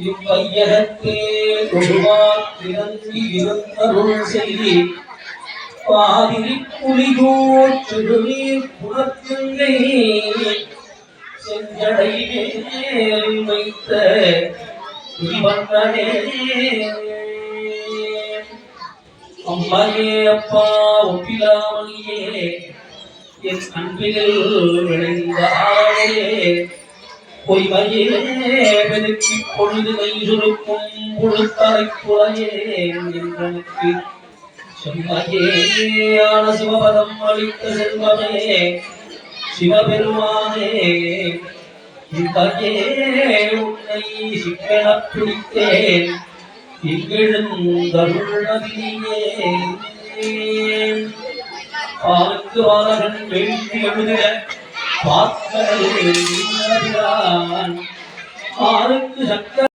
இவ்வையகத்தே ஒருவார் இருந்தருள் செய்தி பாதிரி புலிகோர் திருநீர் புறத்தில்லை செஞ்சடை மேல் வைத்த இவங்களே அம்மையே அப்பா ஒப்பிலாமணியே என் அன்பில் விளைந்தாரே பொய்மையே வெதுக்கி சுருக்கும் புழுத்தலை புலையே என்றனுக்கு. சிவபதம் அளித்த செல்வமே சிவபெருமானே இந்தையே உன்னை சிக்கனப் பிடித்தேன். இங்கிழுந்தருள்நதியே வேண்டி பாக்கடல் ஆருக்கு